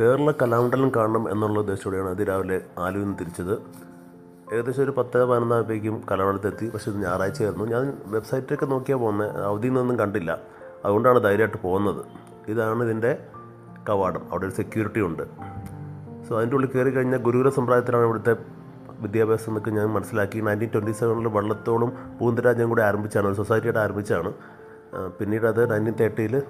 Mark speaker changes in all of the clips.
Speaker 1: കേരള കലാമണ്ഡലം കാണണം എന്നുള്ള ഉദ്ദേശത്തോടെയാണ് അതിരാവിലെ ആലുവിൽ നിന്ന് തിരിച്ചത്. ഏകദേശം ഒരു പത്ത് പതിനൊന്നാകുമ്പോഴേക്കും കലാമണ്ഡലത്തെത്തി. പക്ഷേ ഇത് ഞായറാഴ്ചയായിരുന്നു ഞാൻ വെബ്സൈറ്റിലൊക്കെ നോക്കിയാൽ പോകുന്നത് അവധിയൊന്നും കണ്ടില്ല. അതുകൊണ്ടാണ് ധൈര്യമായിട്ട് പോകുന്നത്. ഇതാണ് ഇതിന്റെ കവാടം. അവിടെ ഒരു സെക്യൂരിറ്റി ഉണ്ട്. സോ അതിന്റെ ഉള്ളിൽ കയറി കഴിഞ്ഞാൽ ഗുരുകുല സമ്പ്രദായത്തിലാണ് ഇവിടുത്തെ വിദ്യാഭ്യാസം എന്നൊക്കെ ഞാൻ മനസ്സിലാക്കി. നയന്റീൻ ട്വന്റി സെവനിൽ വള്ളത്തോളും പൂന്തരാജ്യം കൂടി ആരംഭിച്ചാണ്. ഒരു സൊസൈറ്റിയായിട്ട് ആരംഭിച്ചാണ്. പിന്നീട് അത് നയന്റീൻ തേർട്ടിയിൽ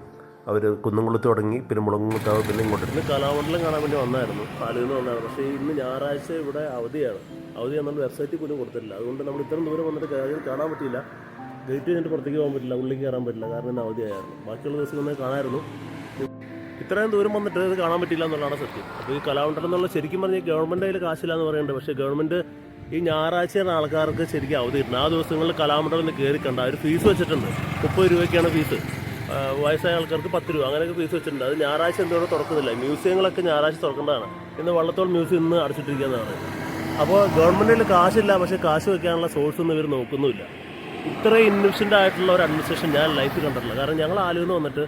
Speaker 1: അവർ കുന്നംകുളത്ത് തുടങ്ങി പിന്നെ മുളങ്ങുത്താവ് പിന്നെ ഇങ്ങോട്ട്. ഇന്ന് കലാമണ്ഡലം കാണാൻ വേണ്ടി വന്നായിരുന്നു ആലുവിൽ നിന്ന് വന്നായിരുന്നു. പക്ഷേ ഇന്ന് ഞായറാഴ്ച ഇവിടെ അവധിയാണ്. അവധി നമ്മൾ വെബ്സൈറ്റിൽ പോലും കൊടുത്തിട്ടില്ല. അതുകൊണ്ട് നമ്മൾ ഇത്രയും ദൂരം വന്നിട്ട് കാര്യം കാണാൻ പറ്റിയില്ല. ഗേറ്റ് കഴിഞ്ഞിട്ട് പുറത്തേക്ക് പോകാൻ പറ്റില്ല ഉള്ളിലേക്ക് കയറാൻ പറ്റില്ല. കാരണം ഇന്ന് അവധിയായിരുന്നു. ബാക്കിയുള്ള ദിവസം വന്നാൽ കാണാമായിരുന്നു ഇത്രയും ദൂരം വന്നിട്ട് ഇത് കാണാൻ പറ്റില്ല എന്നുള്ളതാണ് സത്യം. അപ്പോൾ ഈ കലാമണ്ഡലം എന്നുള്ള ശരിക്കും പറഞ്ഞാൽ ഗവൺമെന്റ് കയ്യിൽ കാശില്ല എന്ന് പറയുന്നുണ്ട്. പക്ഷേ ഗവൺമെന്റ് ഈ ഞായറാഴ്ചയാണ് ആൾക്കാർക്ക് ശരിക്കും അവധി കിട്ടുന്നത് ആ ദിവസങ്ങളിൽ കലാമണ്ഡലം ഒന്ന് കയറി കണ്ട അവർ ഫീസ് വെച്ചിട്ടുണ്ട്. മുപ്പത് രൂപയ്ക്കാണ് ഫീസ് വയസ്സായ ആൾക്കാർക്ക് പത്ത് രൂപ. അങ്ങനെയൊക്കെ ഫീസ് വെച്ചിട്ടുണ്ട്. അത് ഞായറാഴ്ച എന്തോ തുറക്കുന്നില്ല. മ്യൂസിയങ്ങളൊക്കെ ഞായറാഴ്ച തുറക്കേണ്ടതാണ്. ഇന്ന് വള്ളത്തോൾ മ്യൂസിയം ഇന്ന് അടച്ചിട്ടിരിക്കുന്നതാണ്. അപ്പോൾ ഗവൺമെന്റിൽ കാശില്ല പക്ഷേ കാശ് വയ്ക്കാനുള്ള സോഴ്സ് ഒന്നും ഇവർ നോക്കുന്നുമില്ല. ഇത്രയും ഇൻവെസ്റ്റന്റ് ആയിട്ടുള്ള ഒരു അഡ്മിനിസ്ട്രേഷൻ ഞാൻ ലൈഫിൽ കണ്ടിട്ടില്ല. കാരണം ഞങ്ങൾ ആലുവെന്ന് വന്നിട്ട്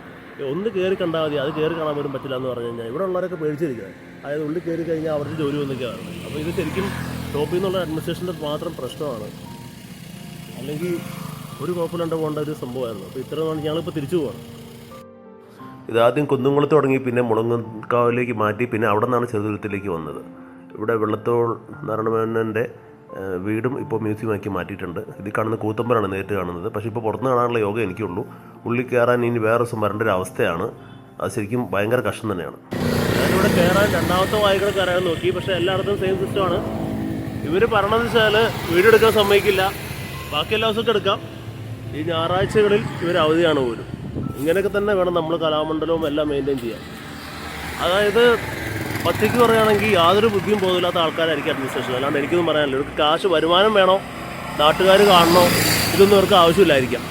Speaker 1: ഒന്ന് കയറി കണ്ടാൽ മതി അത് കയറി കാണാൻ പോലും പറ്റില്ല എന്ന് പറഞ്ഞു കഴിഞ്ഞാൽ ഇവിടെ ഉള്ളവരൊക്കെ പേടിച്ചിരിക്കുന്നത് അതായത് ഉള്ളിൽ കയറി കഴിഞ്ഞാൽ അവരുടെ ജോലി ഒന്നൊക്കെയാണ് അപ്പോൾ ഇത് ശരിക്കും ടോപ്പിൽ നിന്നുള്ള അഡ്മിനിസ്ട്രേഷന്റെ മാത്രം പ്രശ്നമാണ്. അല്ലെങ്കിൽ ഒരു കുഴപ്പമില്ലാണ്ട് പോകേണ്ട ഒരു സംഭവമായിരുന്നു. അപ്പോൾ ഇത്ര നാൾ ഞങ്ങളിപ്പോൾ തിരിച്ചു പോകണം ഇതാദ്യം കുന്നുംകുളത്ത് തുടങ്ങി പിന്നെ മുളങ്ങക്കാവിലേക്ക് മാറ്റി പിന്നെ അവിടെ നിന്നാണ് ചെറുതുരുത്തിലേക്ക് വന്നത്. ഇവിടെ വെള്ളത്തോൾ നാരായണമേനന്റെ വീടും ഇപ്പോൾ മ്യൂസിയമാക്കി മാറ്റിയിട്ടുണ്ട്. ഇത് കാണുന്ന കൂത്തമ്പലാണ് നേരിട്ട് കാണുന്നത്. പക്ഷേ ഇപ്പോൾ പുറത്ത് കാണാനുള്ള യോഗ എനിക്കുള്ളൂ. ഉള്ളിൽ കയറാൻ ഇനി വേറെ ദിവസം വരേണ്ട ഒരു അവസ്ഥയാണ്. അത് ശരിക്കും ഭയങ്കര കഷ്ടം തന്നെയാണ്. ഞാനിവിടെ കയറാൻ രണ്ടാമത്തെ വായികൾ കയറാൻ നോക്കി. പക്ഷേ എല്ലായിടത്തും സെയിം സിസ്റ്റമാണ് ഇവർ പറഞ്ഞതെന്ന് വെച്ചാൽ വീടെടുക്കാൻ സമ്മതിക്കില്ല. ബാക്കി എല്ലാ ദിവസമൊക്കെ എടുക്കാം. ഈ ഞായറാഴ്ചകളിൽ ഇവർ അവധിയാണ് പോലും. ഇങ്ങനെയൊക്കെ തന്നെ വേണം നമ്മൾ കലാമണ്ഡലവും എല്ലാം മെയിന്റെയിൻ ചെയ്യാൻ. അതായത് പത്തിക്ക് പറയുകയാണെങ്കിൽ യാതൊരു ബുദ്ധിയും പോകില്ലാത്ത ആൾക്കാരായിരിക്കും അഡ്മിനിസ്ട്രേഷൻ അല്ലാണ്ട് എനിക്കൊന്നും പറയാനില്ല. ഇവർക്ക് കാശ് വരുമാനം വേണോ? നാട്ടുകാർ കാണണോ? ഇതൊന്നും ഇവർക്ക് ആവശ്യമില്ലായിരിക്കാം.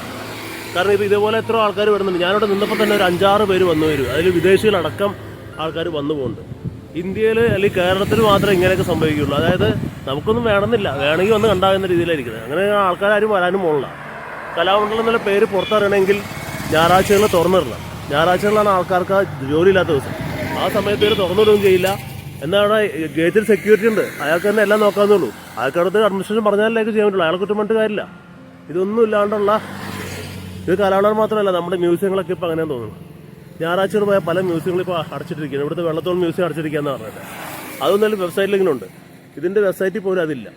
Speaker 1: കാരണം ഇപ്പോൾ ഇതേപോലെ എത്ര ആൾക്കാർ വരുന്നുണ്ട്. ഞാനിവിടെ നിന്നപ്പോൾ തന്നെ ഒരു അഞ്ചാറ് പേര് വന്നു വരും. അതിൽ വിദേശികളടക്കം ആൾക്കാർ വന്നു പോകുന്നുണ്ട്. ഇന്ത്യയിൽ അല്ലെങ്കിൽ കേരളത്തിൽ മാത്രമേ ഇങ്ങനെയൊക്കെ സംഭവിക്കുകയുള്ളൂ. അതായത് നമുക്കൊന്നും വേണമെന്നില്ല. വേണമെങ്കിൽ വന്ന് കണ്ടാകുന്ന രീതിയിലായിരിക്കുന്നത്. അങ്ങനെ ആൾക്കാരും വരാനും പോകണില്ല കലാമണ്ഡലം എന്നുള്ള പേര് പുറത്തറിയണമെങ്കിൽ ഞായറാഴ്ചകൾ തുറന്നിടണം. ഞായറാഴ്ചകളിലാണ് ആൾക്കാർക്ക് ജോലിയില്ലാത്ത ദിവസം. ആ സമയത്ത് ഇവർ തുറന്നിടുകയും ചെയ്യില്ല. എന്നാണ് ഗേറ്റിൽ സെക്യൂരിറ്റി ഉണ്ട്. അയാൾക്ക് തന്നെ എല്ലാം നോക്കാവുന്നുള്ളൂ അയാൾക്കടുത്ത് അഡ്മിനിസ്ട്രേഷൻ പറഞ്ഞാലേ ചെയ്യാൻ പറ്റുള്ളൂ. അയാളെ കുറ്റം കാര്യമില്ല. ഇതൊന്നും ഇല്ലാണ്ടുള്ള ഇത് കലാമണ്ഡലം മാത്രമല്ല നമ്മുടെ മ്യൂസിയങ്ങളൊക്കെ ഇപ്പോൾ അങ്ങനെയാണ് തോന്നുന്നു. ഞായറാഴ്ചകൾ പോയ പല മ്യൂസിയങ്ങളും ഇപ്പോൾ അടച്ചിട്ടിരിക്കുകയാണ്. ഇവിടുത്തെ വെള്ളത്തോൾ മ്യൂസിയം അടച്ചിരിക്കുകയെന്ന് പറഞ്ഞിട്ട്. അതൊന്നും വെബ്സൈറ്റിൽ ഇങ്ങനെ ഉണ്ട്. ഇതിന്റെ വെബ്സൈറ്റിൽ പോലും അതില്ല.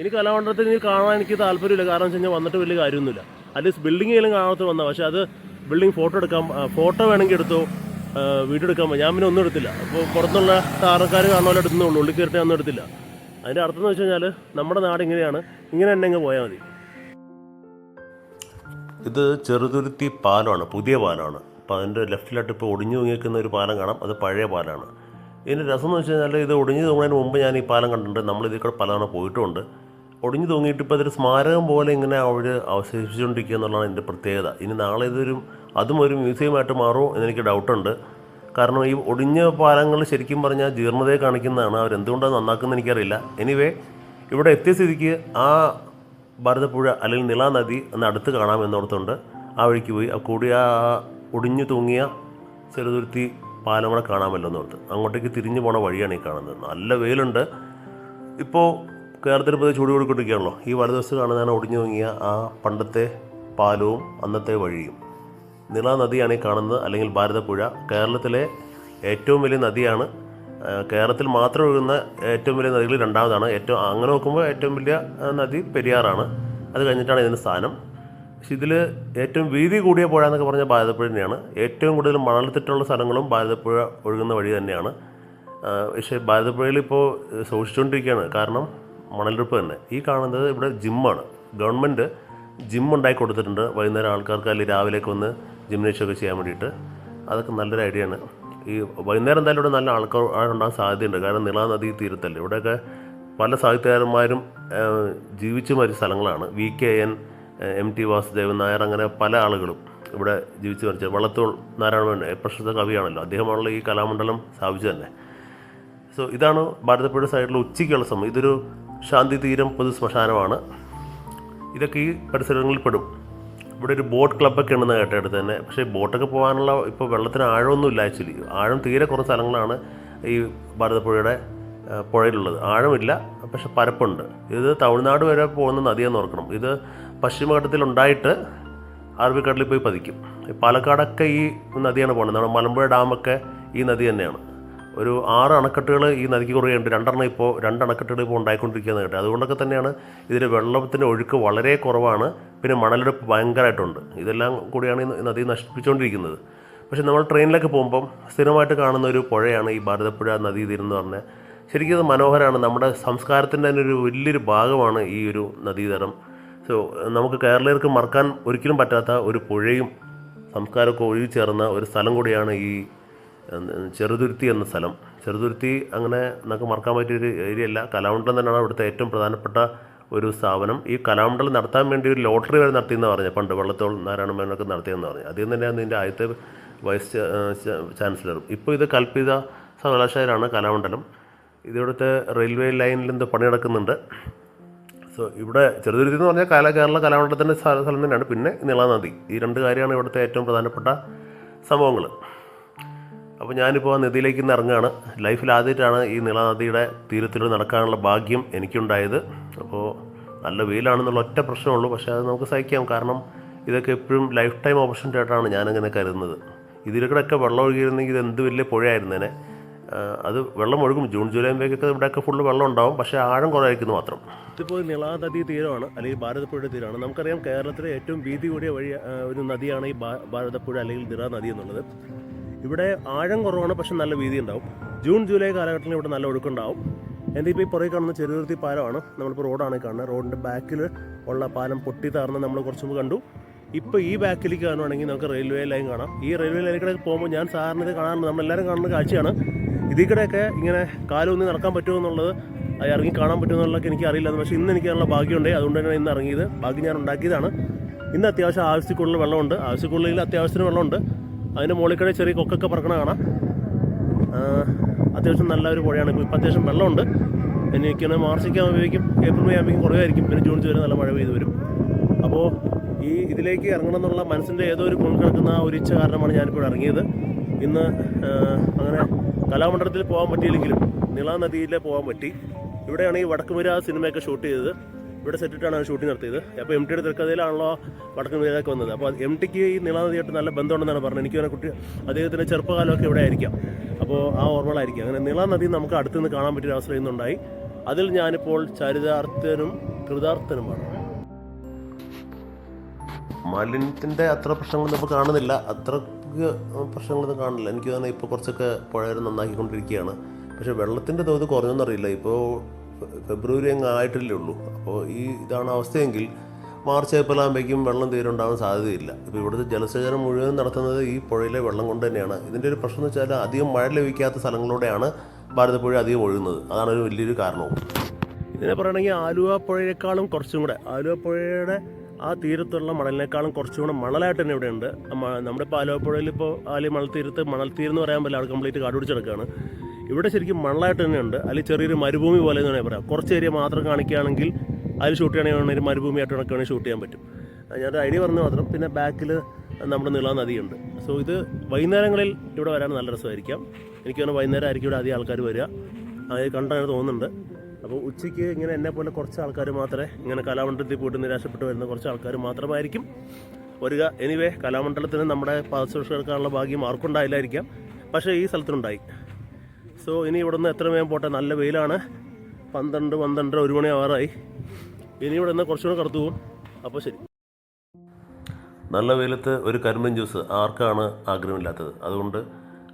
Speaker 1: ഇനി കലാമണ്ഡലത്തിൽ ഇനി കാണാൻ എനിക്ക് താല്പര്യമില്ല. കാരണം വെച്ച് കഴിഞ്ഞാൽ വന്നിട്ട് വലിയ കാര്യമൊന്നുമില്ല. അറ്റ്ലീസ്റ്റ് ബിൽഡിംഗ് ബിൽഡിങ്ങിലും കാണാത്ത വന്ന. പക്ഷേ അത് ബിൽഡിംഗ് ഫോട്ടോ എടുക്കാം ഫോട്ടോ വേണമെങ്കിൽ എടുത്തു വീഡിയോ എടുക്കാൻ ഞാൻ പിന്നെ ഒന്നും എടുത്തില്ല. അപ്പോൾ പുറത്തുള്ള താറക്കാർ കാണുന്ന പോലെ എടുത്തുള്ളൂ ഉള്ളിൽ കയറിയിട്ട് ഒന്നും എടുത്തില്ല. അതിന്റെ അർത്ഥം എന്ന് വെച്ച് കഴിഞ്ഞാൽ നമ്മുടെ നാട് ഇങ്ങനെയാണ്. ഇങ്ങനെ തന്നെ അങ്ങ് പോയാൽ മതി. ഇത് ചെറുതുരുത്തി പാലമാണ് പുതിയ പാലമാണ് അപ്പോൾ അതിന്റെ ലെഫ്റ്റിലായിട്ട് ഇപ്പോൾ ഒടിഞ്ഞു തൂങ്ങിയിരിക്കുന്ന ഒരു പാലം കാണാം. അത് പഴയ പാലമാണ് ഇതിന്റെ രസം എന്ന് വെച്ച് കഴിഞ്ഞാൽ ഇത് ഒടിഞ്ഞു തൂങ്ങുന്നതിന് മുമ്പ് ഞാൻ ഈ പാലം കണ്ടിട്ടുണ്ട്. നമ്മൾ ഇതിൽ കൂടെ പലതവണ പോയിട്ടുമുണ്ട് ഒടിഞ്ഞു തൂങ്ങിയിട്ട് ഇപ്പോൾ അതൊരു സ്മാരകം പോലെ ഇങ്ങനെ അവർ അവശേഷിച്ചുകൊണ്ടിരിക്കുക എന്നുള്ളതാണ് ഇതിന്റെ പ്രത്യേകത. ഇനി നാളെ ഇതൊരു അതും ഒരു മ്യൂസിയമായിട്ട് മാറുമോ എന്നെനിക്ക് ഡൗട്ടുണ്ട് കാരണം ഈ ഒടിഞ്ഞ പാലങ്ങൾ ശരിക്കും പറഞ്ഞാൽ ജീർണതയെ കാണിക്കുന്നതാണ്. അവരെന്തുകൊണ്ടാണ് നന്നാക്കുന്നത് എനിക്കറിയില്ല. എനിവേ ഇവിടെ എത്തിയ സ്ഥിതിക്ക് ആ ഭാരതപ്പുഴ അല്ലെങ്കിൽ നിലാ നദി ഒന്ന് അടുത്ത് കാണാമെന്നോർത്തുണ്ട് ആ വഴിക്ക് പോയി ആ കൂടി ആ ഒടിഞ്ഞു തൂങ്ങിയ ചെറുതുരുത്തി പാലം കൂടെ കാണാമല്ലോ എന്നോർത്ത്. അങ്ങോട്ടേക്ക് തിരിഞ്ഞു പോണ വഴിയാണ് ഈ കാണുന്നത്. നല്ല വെയിലുണ്ട്. ഇപ്പോൾ കേരളത്തിൽ ഇപ്പോൾ ചൂട് കൊടുക്കൊണ്ടിരിക്കുകയാണല്ലോ. ഈ വലതുവശത്ത് കാണുന്നതാണ് ഒടിഞ്ഞു തൂങ്ങിയ ആ പണ്ടത്തെ പാലവും അന്നത്തെ വഴിയും. നിള നദിയാണ് ഈ കാണുന്നത് അല്ലെങ്കിൽ ഭാരതപ്പുഴ. കേരളത്തിലെ ഏറ്റവും വലിയ നദിയാണ് കേരളത്തിൽ മാത്രം ഒഴുകുന്ന ഏറ്റവും വലിയ നദികൾ രണ്ടാമതാണ്. ഏറ്റവും അങ്ങനെ നോക്കുമ്പോൾ ഏറ്റവും വലിയ നദി പെരിയാറാണ്. അത് കഴിഞ്ഞിട്ടാണ് ഇതിന് സ്ഥാനം. പക്ഷെ ഇതിൽ ഏറ്റവും വീതി കൂടിയ പുഴ എന്നൊക്കെ പറഞ്ഞാൽ ഭാരതപ്പുഴ തന്നെയാണ്. ഏറ്റവും കൂടുതൽ മണൽത്തിട്ടുള്ള സ്ഥലങ്ങളും ഭാരതപ്പുഴ ഒഴുകുന്ന വഴി തന്നെയാണ്. പക്ഷേ ഭാരതപ്പുഴയിൽ ഇപ്പോൾ സൂക്ഷിച്ചുകൊണ്ടിരിക്കുകയാണ്. കാരണം മണലെടുപ്പ് തന്നെ. ഈ കാണുന്നത് ഇവിടെ ജിമ്മാണ്. ഗവൺമെന്റ് ജിം ഉണ്ടാക്കി കൊടുത്തിട്ടുണ്ട്. വൈകുന്നേരം ആൾക്കാർക്ക് അല്ലെങ്കിൽ രാവിലെയൊക്കെ വന്ന് ജിംനേഷ്യമൊക്കെ ചെയ്യാൻ വേണ്ടിയിട്ട്. അതൊക്കെ നല്ലൊരു ഐഡിയ ആണ് ഈ വൈകുന്നേരം എന്തായാലും ഇവിടെ നല്ല ആൾക്കാർ ഉണ്ടാകാൻ സാധ്യതയുണ്ട്. കാരണം നിള നദി തീരത്തല്ലേ. ഇവിടെയൊക്കെ പല സാഹിത്യകാരന്മാരും ജീവിച്ചു മരിച്ച സ്ഥലങ്ങളാണ്. V K N M T Vasudevan Nair അങ്ങനെ പല ആളുകളും ഇവിടെ ജീവിച്ചു മരിച്ച വള്ളത്തോൾ നാരായണൻ പ്രശസ്ത കവിയാണല്ലോ. അദ്ദേഹമാണല്ലോ ഈ കലാമണ്ഡലം സ്ഥാപിച്ചത് തന്നെ സോ ഇതാണ് ഭാരതപ്പുഴ സൈഡിൽ ഉച്ചയ്ക്കുള്ള സമയം. ഇതൊരു ശാന്തി തീരം പൊതു ശ്മശാനമാണ്. ഇതൊക്കെ ഈ പരിസരങ്ങളിൽ പെടും. ഇവിടെ ഒരു ബോട്ട് ക്ലബ്ബൊക്കെ ഉണ്ടെന്ന് കേട്ടെടുത്ത് തന്നെ. പക്ഷേ ബോട്ടൊക്കെ പോകാനുള്ള ഇപ്പോൾ വെള്ളത്തിന് ആഴമൊന്നും ഇല്ല ആക്ച്വലി. ആഴം തീരെ കുറച്ച് സ്ഥലങ്ങളാണ് ഈ ഭാരതപ്പുഴയുടെ പുഴയിലുള്ളത്. ആഴമില്ല പക്ഷെ പരപ്പുണ്ട്. ഇത് തമിഴ്നാട് വരെ പോകുന്ന നദിയെന്ന് ഓർക്കണം. ഇത് പശ്ചിമഘട്ടത്തിലുണ്ടായിട്ട് അറബിക്കടലിൽ പോയി പതിക്കും. പാലക്കാടൊക്കെ ഈ നദിയാണ് പോകുന്നത്. നമ്മുടെ മലമ്പുഴ ഡാമൊക്കെ ഈ നദി തന്നെയാണ്. ഒരു ആറ് അണക്കെട്ടുകൾ ഈ നദിക്ക് കുറയുണ്ട് രണ്ടെണ്ണം ഇപ്പോൾ രണ്ട് അണക്കെട്ടുകൾ ഇപ്പോൾ ഉണ്ടായിക്കൊണ്ടിരിക്കുകയെന്ന് കേട്ടോ. അതുകൊണ്ടൊക്കെ തന്നെയാണ് ഇതിൽ വെള്ളത്തിന്റെ ഒഴുക്ക് വളരെ കുറവാണ്. പിന്നെ മണലെടുപ്പ് ഭയങ്കരമായിട്ടുണ്ട്. ഇതെല്ലാം കൂടിയാണ് ഈ നദി നശിപ്പിച്ചുകൊണ്ടിരിക്കുന്നത്. പക്ഷേ നമ്മൾ ട്രെയിനിലൊക്കെ പോകുമ്പം സ്ഥിരമായിട്ട് കാണുന്ന ഒരു പുഴയാണ് ഈ ഭാരതപ്പുഴ നദീതീരം എന്ന് പറഞ്ഞാൽ. ശരിക്കും അത് മനോഹരമാണ്. നമ്മുടെ സംസ്കാരത്തിന്റെ തന്നെ ഒരു വലിയൊരു ഭാഗമാണ് ഈ ഒരു നദീതരം സോ നമുക്ക് കേരളീയർക്ക് മറക്കാൻ ഒരിക്കലും പറ്റാത്ത ഒരു പുഴയും സംസ്കാരമൊക്കെ ഒഴുകി ചേർന്ന ഒരു സ്ഥലം കൂടിയാണ് ഈ ചെറുതുരുത്തി എന്ന സ്ഥലം. ചെറുതുരുത്തി അങ്ങനെ നമുക്ക് മറക്കാൻ പറ്റിയൊരു ഏരിയ അല്ല കലാമണ്ഡലം തന്നെയാണ് അവിടുത്തെ ഏറ്റവും പ്രധാനപ്പെട്ട ഒരു സ്ഥാപനം. ഈ കലാമണ്ഡലം നടത്താൻ വേണ്ടി ഒരു ലോട്ടറി വരെ നടത്തിയെന്ന് പറഞ്ഞു പണ്ട് വെള്ളത്തോൾ നാരായണ മേനൊക്കെ നടത്തിയെന്ന് പറഞ്ഞു അതിൽ തന്നെയാണ് ഇതിന്റെ ആദ്യത്തെ വൈസ് ചാൻസലറും. ഇപ്പോൾ ഇത് കൽപ്പിത സർവകലാശാലയാണ് കലാമണ്ഡലം. ഇതിവിടുത്തെ റെയിൽവേ ലൈനിൽ എന്തോ പണി നടക്കുന്നുണ്ട്. സോ ഇവിടെ ചെറുതുരുത്തി എന്ന് പറഞ്ഞാൽ കാല കേരള കലാമണ്ഡലത്തിന്റെ സ്ഥലം തന്നെയാണ്. പിന്നെ നീളാനദി ഈ രണ്ട് കാര്യമാണ് ഇവിടുത്തെ ഏറ്റവും പ്രധാനപ്പെട്ട സംഭവങ്ങൾ അപ്പോൾ ഞാനിപ്പോൾ ആ നദിയിലേക്ക് ഇന്ന് ഇറങ്ങുകയാണ് ലൈഫിൽ ആദ്യമായിട്ടാണ് ഈ നീളാനദിയുടെ തീരത്തിലൂടെ നടക്കാനുള്ള ഭാഗ്യം എനിക്കുണ്ടായത്. അപ്പോൾ നല്ല വെയിലാണെന്നുള്ള ഒറ്റ പ്രശ്നമുള്ളൂ. പക്ഷേ അത് നമുക്ക് സഹിക്കാം. കാരണം ഇതൊക്കെ എപ്പോഴും ലൈഫ് ടൈം ഓപ്പർച്യൂണിറ്റി ആയിട്ടാണ് ഞാനങ്ങനെ കരുതുന്നത് ഇതിലൂടെയൊക്കെ വെള്ളം ഒഴുകിയിരുന്നെങ്കിൽ ഇത് എന്ത് വലിയ പുഴയായിരുന്നേനെ. അത് വെള്ളം ഒഴുകും. ജൂൺ ജൂലൈ ആകുമ്പോഴേക്കൊക്കെ ഇവിടെയൊക്കെ ഫുള്ള് വെള്ളം ഉണ്ടാവും. പക്ഷേ ആഴം കുറവായിരിക്കുന്നു മാത്രം. ഇതിപ്പോൾ നിളാ നദി തീരമാണ് അല്ലെങ്കിൽ ഭാരതപ്പുഴയുടെ തീരമാണ്. നമുക്കറിയാം കേരളത്തിലെ ഏറ്റവും വീതി കൂടിയ വഴി ഒരു നദിയാണ് ഈ ഭാരതപ്പുഴ അല്ലെങ്കിൽ നിറ നദി എന്നുള്ളത്. ഇവിടെ ആഴം കുറവാണ് പക്ഷെ നല്ല വീതി ഉണ്ടാവും ജൂൺ ജൂലൈ കാലഘട്ടത്തിൽ ഇവിടെ നല്ല ഒഴുക്കുണ്ടാവും. എന്റെ ഇപ്പോൾ ഈ പുറകെ കാണുന്ന ചെറുതുരുത്തി പാലമാണ് നമ്മളിപ്പോൾ റോഡാണ് കാണുന്നത്. റോഡിന്റെ ബാക്കിൽ ഉള്ള പാലം പൊട്ടി താർന്ന് നമ്മൾ കുറച്ച് മുമ്പ് കണ്ടു. ഇപ്പോൾ ഈ ബാക്കിലേക്ക് കാണുവാണെങ്കിൽ നമുക്ക് റെയിൽവേ ലൈൻ കാണാം. ഈ റെയിൽവേ ലൈനിൽ കൂടെ പോകുമ്പോൾ ഞാൻ സാധാരണ ഇത് കാണാറുണ്ട് നമ്മളെല്ലാവരും കാണുന്ന കാഴ്ചയാണ്. ഇതിൽ കൂടെയൊക്കെ ഇങ്ങനെ കാലൊന്നും നടക്കാൻ പറ്റുമോ എന്നുള്ളത് ഇറങ്ങി കാണാൻ പറ്റുമോ എന്നുള്ളതൊക്കെ എനിക്ക് അറിയില്ല. പക്ഷേ ഇന്ന് എനിക്ക് ഭാഗ്യമുണ്ട്. അതുകൊണ്ട് തന്നെ ഇന്ന് ഇറങ്ങിയത്. ഭാഗ്യം ഞാൻ ഉണ്ടാക്കിയതാണ്. ഇന്ന് അത്യാവശ്യം ആവശ്യക്കുള്ള വെള്ളമുണ്ട്. ആവശ്യക്കുള്ളിൽ അത്യാവശ്യത്തിന് വെള്ളമുണ്ട്. അതിന്റെ മുകളിൽ ചെറിയ കൊക്കൊക്കെ പറക്കണ കാണാം. അത്യാവശ്യം നല്ലൊരു പുഴയാണ്. ഇപ്പോൾ ഇപ്പം അത്യാവശ്യം വെള്ളമുണ്ട്. എനിക്കൊന്ന് മാർച്ചൊക്കെ ആകുമ്പോഴേക്കും ഏപ്രിൽ മെയ് ആകുമ്പോഴേക്കും കുറവായിരിക്കും. പിന്നെ ജൂൺ വരെ നല്ല മഴ പെയ്ത് വരും. അപ്പോൾ ഈ ഇതിലേക്ക് ഇറങ്ങണം എന്നുള്ള മനസ്സിന്റെ ഏതോ ഒരു കൊണ്ടുകിടക്കുന്ന ആ ഒരു ഇച്ഛ കാരണമാണ് ഞാനിപ്പോൾ ഇറങ്ങിയത്. ഇന്ന് അങ്ങനെ കലാമണ്ഡലത്തിൽ പോകാൻ പറ്റിയില്ലെങ്കിലും നിള നദിയിൽ പോകാൻ പറ്റി. ഇവിടെയാണ് ഈ വടക്കുമുര സിനിമയൊക്കെ ഷൂട്ട് ചെയ്തത്. ഇവിടെ സെറ്റിട്ടാണ് ഷൂട്ടിംഗ് നടത്തിയത്. അപ്പോൾ എം ടിയുടെ തിരക്കഥയിലാണല്ലോ വടക്കൻ വീരൊക്കെ വന്നത്. അപ്പോൾ എം ടിക്ക് ഈ നീളനദിയായിട്ട് നല്ല ബന്ധമുണ്ടെന്നാണ് പറഞ്ഞത്. എനിക്ക് തന്നെ കുട്ടി അദ്ദേഹത്തിന്റെ ചെറുപ്പകാലമൊക്കെ ഇവിടെ ആയിരിക്കാം. അപ്പോൾ ആ ഓർമ്മകളായിരിക്കും. അങ്ങനെ നീളനദി നമുക്ക് അടുത്തുനിന്ന് കാണാൻ പറ്റിയ അവസരം ഇന്നുണ്ടായി. അതിൽ ഞാനിപ്പോൾ ചരിതാർത്ഥനും കൃതാർത്ഥനുമാണ്. മാലിന്യത്തിന്റെ അത്ര പ്രശ്നങ്ങൾ നമുക്ക് കാണുന്നില്ല. അത്ര പ്രശ്നങ്ങളൊന്നും കാണുന്നില്ല. എനിക്ക് തന്നെ ഇപ്പോൾ കുറച്ചൊക്കെ പുഴയൊരു നന്നാക്കിക്കൊണ്ടിരിക്കുകയാണ്. പക്ഷേ വെള്ളത്തിന്റെ തോത് കുറഞ്ഞൊന്നറിയില്ല. ഇപ്പോൾ ഫെബ്രുവരി അങ്ങ് ആയിട്ടില്ലേ ഉള്ളൂ. അപ്പോൾ ഈ ഇതാണ് അവസ്ഥയെങ്കിൽ മാർച്ച് ഏപ്രിൽ ആകുമ്പോഴേക്കും വെള്ളം തീരെ ഉണ്ടാകാൻ സാധ്യതയില്ല. ഇപ്പോൾ ഇവിടുത്തെ ജലസേചനം മുഴുവൻ നടത്തുന്നത് ഈ പുഴയിലെ വെള്ളം കൊണ്ട് തന്നെയാണ്. ഇതിന്റെ ഒരു പ്രശ്നം എന്ന് വെച്ചാൽ അധികം മഴ ലഭിക്കാത്ത സ്ഥലങ്ങളിലൂടെയാണ് ഭാരതപ്പുഴ അധികം ഒഴുകുന്നത്. അതാണ് ഒരു വലിയൊരു കാരണവും. ഇതിനെ പറയുകയാണെങ്കിൽ ആലുവ പുഴയേക്കാളും കുറച്ചും കൂടെ. ആലുവ പുഴയുടെ ആ തീരത്തുള്ള മണലിനേക്കാളും കുറച്ചും കൂടെ മണലായിട്ട് തന്നെ ഇവിടെ ഉണ്ട് നമ്മുടെ ഇപ്പോൾ ആലുവ പുഴയിൽ ഇപ്പോൾ ആലി മണൽ തീരത്ത് മണൽ തീരെന്ന് പറയാൻ പറ്റില്ല. അവിടെ കംപ്ലീറ്റ് കാട് പിടിച്ചെടുക്കുകയാണ് ഇവിടെ ശരിക്കും മണലായിട്ട് തന്നെയുണ്ട്. അല്ലെങ്കിൽ ചെറിയൊരു മരുഭൂമി പോലെ എന്ന് പറയാം. കുറച്ച് ഏരിയ മാത്രം കാണിക്കുകയാണെങ്കിൽ അതിൽ ഷൂട്ട് ചെയ്യണമെങ്കിൽ ഒരു മരുഭൂമിയായിട്ട് വേണമെങ്കിൽ ഷൂട്ട് ചെയ്യാൻ പറ്റും. ഞാൻ ഐഡിയ പറഞ്ഞു മാത്രം. പിന്നെ ബാക്കിൽ നമ്മുടെ നീള നദിയുണ്ട്. സോ ഇത് വൈകുന്നേരങ്ങളിൽ ഇവിടെ വരാൻ നല്ല രസമായിരിക്കാം. എനിക്ക് തോന്നുന്നു വൈകുന്നേരം ആയിരിക്കും ഇവിടെ അധികം ആൾക്കാർ വരിക. അത് കണ്ടാണ് തോന്നുന്നുണ്ട്. അപ്പോൾ ഉച്ചയ്ക്ക് ഇങ്ങനെ എന്നെ പോലെ കുറച്ച് ആൾക്കാർ മാത്രമേ ഇങ്ങനെ കലാമണ്ഡലത്തിൽ പോയിട്ട് നിരാശപ്പെട്ട് വരുന്ന കുറച്ച് ആൾക്കാർ മാത്രമായിരിക്കും വരിക. എനിവേ കലാമണ്ഡലത്തിന് നമ്മുടെ പാദസുരക്ഷ ഭാഗ്യം ആർക്കുണ്ടായില്ലായിരിക്കാം പക്ഷേ ഈ സ്ഥലത്തിനുണ്ടായി. സോ ഇനി ഇവിടുന്ന് എത്ര വേഗം പോട്ടെ? നല്ല വെയിലാണ്. പന്ത്രണ്ട് പന്ത്രണ്ടര ഒരു മണി ആറായി ഇനി ഇവിടെ നിന്ന് കുറച്ചുകൂടെ കറുത്തു പോകും. അപ്പോൾ ശരി. നല്ല വെയിലത്ത് ഒരു കരിമ്പൻ ജ്യൂസ് ആർക്കാണ് ആഗ്രഹമില്ലാത്തത്? അതുകൊണ്ട്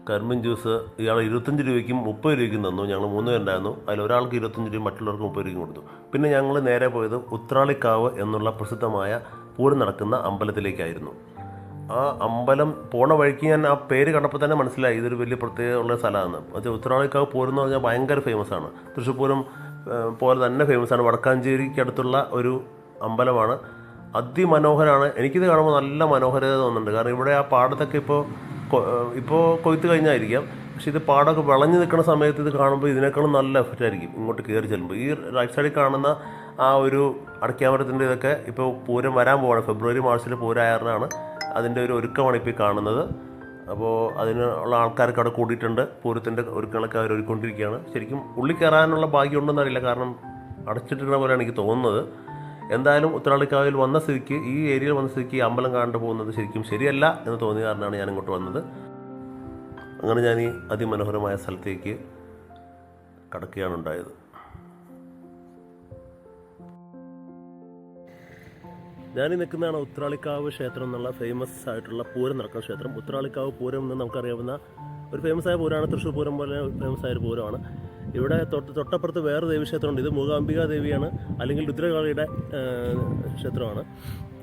Speaker 1: കരിമ്പൻ ജ്യൂസ് ഇയാൾ ഇരുപത്തഞ്ച് രൂപയ്ക്കും മുപ്പത് രൂപയ്ക്കും തന്നു. ഞങ്ങൾ മൂന്ന് പേരുണ്ടായിരുന്നു. അതിൽ ഒരാൾക്ക് ഇരുപത്തഞ്ച് രൂപയും മറ്റുള്ളവർക്ക് മുപ്പത് രൂപയ്ക്കും കൊടുത്തു. പിന്നെ ഞങ്ങൾ നേരെ പോയത് ഉത്രാളിക്കാവ് എന്നുള്ള പ്രസിദ്ധമായ പൂരം നടക്കുന്ന അമ്പലത്തിലേക്കായിരുന്നു. ആ അമ്പലം പോണ വഴിക്ക് ഞാൻ ആ പേര് കണ്ടപ്പോൾ തന്നെ മനസ്സിലായി. ഇതൊരു വലിയ പ്രത്യേകതയുള്ള സ്ഥലമാണ് അത് ഉത്രാളിക്കാവ് പോരെന്ന് പറഞ്ഞാൽ ഭയങ്കര ഫേമസ് ആണ്. തൃശ്ശൂർ പൂരം പോലെ തന്നെ ഫേമസ് ആണ്. വടക്കാഞ്ചേരിക്ക് അടുത്തുള്ള ഒരു അമ്പലമാണ്. അതിമനോഹരമാണ് എനിക്കിത് കാണുമ്പോൾ നല്ല മനോഹരത തോന്നുന്നുണ്ട്. കാരണം ഇവിടെ ആ പാടത്തൊക്കെ ഇപ്പോൾ ഇപ്പോൾ കൊയ്ത്ത് കഴിഞ്ഞായിരിക്കാം. പക്ഷേ ഇത് പാടമൊക്കെ വിളഞ്ഞു നിൽക്കുന്ന സമയത്ത് ഇത് കാണുമ്പോൾ ഇതിനേക്കാളും നല്ല എഫക്റ്റ് ആയിരിക്കും. ഇങ്ങോട്ട് കയറി ചെല്ലുമ്പോൾ ഈ റൈറ്റ് സൈഡിൽ കാണുന്ന ആ ഒരു അടയ്ക്കാമരത്തിന്റെ ഇതൊക്കെ ഇപ്പോൾ പൂരം വരാൻ പോവാണ്. ഫെബ്രുവരി മാർച്ചിൽ പൂരമായറിനാണ് അതിന്റെ ഒരു ഒരുക്കമാണ് ഇപ്പോൾ കാണുന്നത്. അപ്പോൾ അതിനുള്ള ആൾക്കാരൊക്കെ അവിടെ കൂടിയിട്ടുണ്ട്. പൂരത്തിന്റെ ഒരുക്കങ്ങളൊക്കെ അവർ ഒരുക്കൊണ്ടിരിക്കുകയാണ്. ശരിക്കും ഉള്ളിൽ കയറാനുള്ള ഭാഗ്യം ഉണ്ടെന്നറിയില്ല കാരണം അടച്ചിട്ടിരുന്ന പോലെയാണ് എനിക്ക് തോന്നുന്നത്. എന്തായാലും ഉത്തരാളിക്കാവിൽ വന്ന സ്ഥിതിക്ക് ഈ ഏരിയയിൽ വന്ന സ്ഥിതിക്ക് അമ്പലം കാണാണ്ട് പോകുന്നത് ശരിക്കും ശരിയല്ല എന്ന് തോന്നിയ കാരണമാണ് ഞാൻ ഇങ്ങോട്ട് വന്നത്. അങ്ങനെ ഞാൻ ഈ അതിമനോഹരമായ സ്ഥലത്തേക്ക് കടക്കുകയാണ് ഉണ്ടായത്. ഞാനീ നിൽക്കുന്നതാണ് ഉത്രാളിക്കാവ് ക്ഷേത്രം എന്നുള്ള ഫേമസ് ആയിട്ടുള്ള പൂരം നടക്കുന്ന ക്ഷേത്രം. ഉത്രാളിക്കാവ് പൂരം എന്ന് നമുക്കറിയാവുന്ന ഒരു ഫേമസ് ആയ പൂരമാണ് തൃശ്ശൂർ പൂരം പോലെ ഫേമസ് ആയ ഒരു പൂരമാണ്. ഇവിടെ തൊട്ട് തൊട്ടപ്പുറത്ത് വേറെ ദേവീക്ഷേത്രമുണ്ട് ഇത് മൂകാംബിക ദേവിയാണ് അല്ലെങ്കിൽ രുദ്രകാളിയുടെ ക്ഷേത്രമാണ്.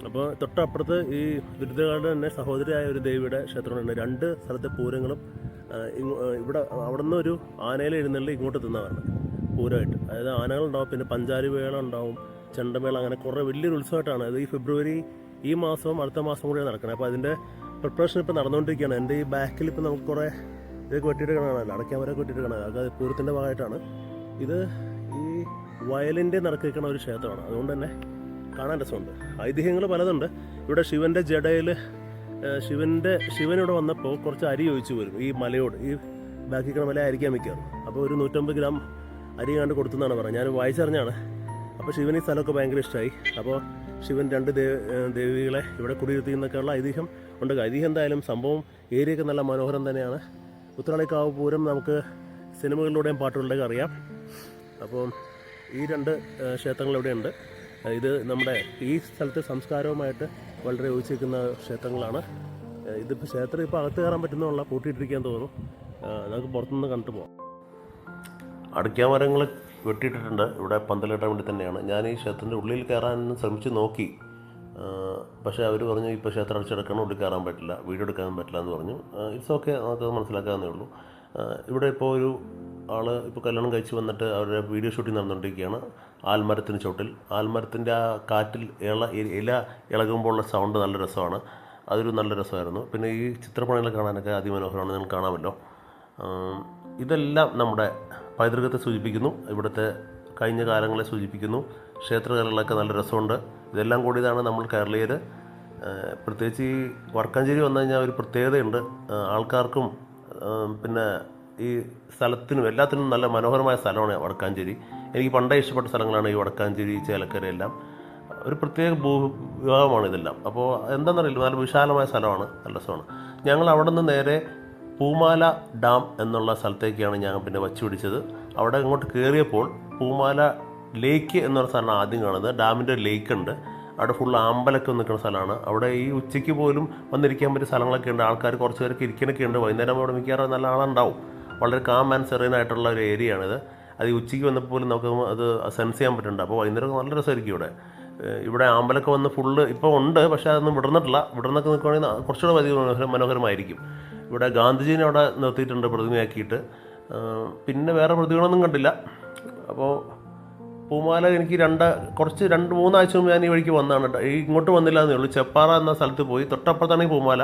Speaker 1: അപ്പോൾ തൊട്ടപ്പുറത്ത് ഈ രുദ്രകാളിയുടെ തന്നെ സഹോദരിയായ ഒരു ദേവിയുടെ ക്ഷേത്രമുണ്ട്. രണ്ട് സ്ഥലത്തെ പൂരങ്ങളും ഇവിടെ അവിടെ നിന്ന് ഒരു ആനയിൽ എഴുന്നള്ളി ഇങ്ങോട്ട് തിന്നതാണ് പൂരമായിട്ട്. അതായത് ആനകളുണ്ടാവും പിന്നെ പഞ്ചാരി വേള ഉണ്ടാവും ചെണ്ടമേള അങ്ങനെ കുറേ വലിയൊരു ഉത്സവമായിട്ടാണ്. അത് ഈ ഫെബ്രുവരി ഈ മാസവും അടുത്ത മാസം കൂടിയാണ് നടക്കുന്നത്. അപ്പോൾ അതിന്റെ പ്രിപ്പറേഷൻ ഇപ്പോൾ നടന്നുകൊണ്ടിരിക്കുകയാണ്. എന്റെ ഈ ബാക്കിൽ ഇപ്പോൾ നമുക്ക് കുറേ ഇത് വെട്ടിയിട്ട് അടയ്ക്കാൻ വരെ വെട്ടിയിട്ട് കാണാം അത് പൂരത്തിന്റെ ഭാഗമായിട്ടാണ്. ഇത് ഈ വയലിന്റെ നടക്കിരിക്കുന്ന ഒരു ക്ഷേത്രമാണ്. അതുകൊണ്ട് തന്നെ കാണാൻ രസമുണ്ട്. ഐതിഹ്യങ്ങൾ പലതുണ്ട്. ഇവിടെ ശിവന്റെ ജടയിൽ ശിവന്റെ ശിവൻ ഇവിടെ വന്നപ്പോൾ കുറച്ച് അരി ചോദിച്ചു വരും ഈ മലയോട് ഈ ബാക്കിക്കണ മല ആയിരിക്കാൻ മിക്കാറ് അപ്പോൾ ഒരു നൂറ്റമ്പത് ഗ്രാം അരി കണ്ട് കൊടുത്തെന്നാണ് പറഞ്ഞത് ഞാൻ വായിച്ചറിഞ്ഞാണ് അപ്പോൾ ശിവന് ഈ സ്ഥലമൊക്കെ ഭയങ്കര ഇഷ്ടമായി അപ്പോൾ ശിവൻ രണ്ട് ദേവ ദേവികളെ ഇവിടെ കുടിയിരുത്തി എന്നൊക്കെയുള്ള ഐതിഹ്യം ഉണ്ട്. ഐതിഹ്യം എന്തായാലും സംഭവം ഏരിയൊക്കെ നല്ല മനോഹരം തന്നെയാണ്. ഉത്രാളിക്കാവ് പൂരം നമുക്ക് സിനിമകളിലൂടെയും പാട്ടുകളിലൂടെയും അറിയാം. അപ്പോൾ ഈ രണ്ട് ക്ഷേത്രങ്ങൾ ഇവിടെയുണ്ട്. ഇത് നമ്മുടെ ഈ സ്ഥലത്തെ സംസ്കാരവുമായിട്ട് വളരെ യോജിച്ചിരിക്കുന്ന ക്ഷേത്രങ്ങളാണ്. ഇതിപ്പോൾ ക്ഷേത്രം ഇപ്പോൾ അകത്ത് കയറാൻ പറ്റുന്നുള്ള പൂട്ടിയിട്ടിരിക്കാൻ തോന്നുന്നു. നമുക്ക് പുറത്തുനിന്ന് കണ്ടിട്ട് പോകാം അടയ്ക്കാമരങ്ങൾ വെട്ടിയിട്ടിട്ടുണ്ട്. ഇവിടെ പന്തലിടാൻ വേണ്ടി തന്നെയാണ്. ഞാൻ ഈ ക്ഷേത്രത്തിന്റെ ഉള്ളിൽ കയറാൻ ശ്രമിച്ച് നോക്കി. പക്ഷേ അവർ പറഞ്ഞു ഇപ്പോൾ ക്ഷേത്രം അടിച്ചെടുക്കണം. ഉള്ളിൽ കയറാൻ പറ്റില്ല. വീഡിയോ എടുക്കാൻ പറ്റില്ല എന്ന് പറഞ്ഞു. ഇറ്റ്സ് ഓക്കെ നമുക്കത് മനസ്സിലാക്കാവുന്നേ ഉള്ളൂ. ഇവിടെ ഇപ്പോൾ ഒരു ആൾ ഇപ്പോൾ കല്യാണം കഴിച്ച് വന്നിട്ട് അവരുടെ വീഡിയോ ഷൂട്ടിംഗ് നടന്നുകൊണ്ടിരിക്കുകയാണ്. ആൽമരത്തിന് ചോട്ടിൽ ആൽമരത്തിന്റെ ആ കാറ്റിൽ ഇള ഇല ഇളകുമ്പോഴുള്ള സൗണ്ട് നല്ല രസമാണ്. അതൊരു നല്ല രസമായിരുന്നു. പിന്നെ ഈ ചിത്രപ്പണികൾ കാണാനൊക്കെ അതിമനോഹരമാണ്. നിങ്ങൾ കാണാമല്ലോ. ഇതെല്ലാം നമ്മുടെ പൈതൃകത്തെ സൂചിപ്പിക്കുന്നു. ഇവിടുത്തെ കഴിഞ്ഞ കാലങ്ങളെ സൂചിപ്പിക്കുന്നു. ക്ഷേത്രകലകളൊക്കെ നല്ല രസമുണ്ട്. ഇതെല്ലാം കൂടിയതാണ് നമ്മൾ കേരളീയർ പ്രത്യേകിച്ച് ഈ വടക്കാഞ്ചേരി വന്നു കഴിഞ്ഞാൽ ഒരു പ്രത്യേകതയുണ്ട്. ആൾക്കാർക്കും പിന്നെ ഈ സ്ഥലത്തിനും എല്ലാത്തിനും നല്ല മനോഹരമായ സ്ഥലമാണ് വടക്കാഞ്ചേരി. എനിക്ക് പണ്ടേ ഇഷ്ടപ്പെട്ട സ്ഥലങ്ങളാണ് ഈ വടക്കാഞ്ചേരി ചേലക്കര എല്ലാം. ഒരു പ്രത്യേക ഭൂവിഭാഗമാണ് ഇതെല്ലാം. അപ്പോൾ എന്താണെന്നറിയില്ല. നല്ല വിശാലമായ സ്ഥലമാണ്. നല്ല രസമാണ്. ഞങ്ങൾ അവിടെ നിന്ന് നേരെ പൂമാല ഡാം എന്നുള്ള സ്ഥലത്തേക്കാണ് ഞാൻ പിന്നെ വച്ചു പിടിച്ചത് അവിടെ ഇങ്ങോട്ട് കയറിയപ്പോൾ പൂമാല ലേക്ക് എന്നൊരു സ്ഥലമാണ് ആദ്യം കാണുന്നത്. ഡാമിന്റെ ലേക്ക് ഉണ്ട് അവിടെ ഫുൾ ആമ്പലൊക്കെ നിൽക്കുന്ന സ്ഥലമാണ്. അവിടെ ഈ ഉച്ചയ്ക്ക് പോലും വന്നിരിക്കാൻ പറ്റിയ സ്ഥലങ്ങളൊക്കെ ഉണ്ട്. ആൾക്കാർ കുറച്ച് പേരൊക്കെ ഇരിക്കണൊക്കെ ഉണ്ട്. വൈകുന്നേരം അവിടെ മിക്കവാറും നല്ല ആളുണ്ടാവും. വളരെ കാം ആൻഡ് സെറൈൻ ആയിട്ടുള്ള ഒരു ആണിത്. അത് ഉച്ചയ്ക്ക് വന്നപ്പോൾ പോലും നമുക്ക് അത് സെൻസ് ചെയ്യാൻ പറ്റുന്നുണ്ട്. അപ്പോൾ വൈകുന്നേരം നല്ല രസമായിരിക്കും ഇവിടെ. ഇവിടെ ആമ്പലൊക്കെ വന്ന് ഫുള്ള് ഇപ്പോൾ ഉണ്ട്. പക്ഷേ അതൊന്നും വിടർന്നിട്ടില്ല. വിടർന്നൊക്കെ നിൽക്കുകയാണെങ്കിൽ കുറച്ചുകൂടെ വലിയ മനോഹരമായിരിക്കും. ഇവിടെ ഗാന്ധിജീനെ അവിടെ നിർത്തിയിട്ടുണ്ട് പ്രതിമയാക്കിയിട്ട്. പിന്നെ വേറെ പ്രതികളൊന്നും കണ്ടില്ല. അപ്പോൾ പൂമാല എനിക്ക് രണ്ട് കുറച്ച് രണ്ട് മൂന്നാഴ്ച മുമ്പ് ഞാൻ ഈ വഴിക്ക് വന്നതാണ്. ഈ ഇങ്ങോട്ട് വന്നില്ല എന്നേ ഉള്ളൂ. ചെപ്പാറ എന്ന സ്ഥലത്ത് പോയി. തൊട്ടപ്പുറത്താണ് ഈ പൂമാല.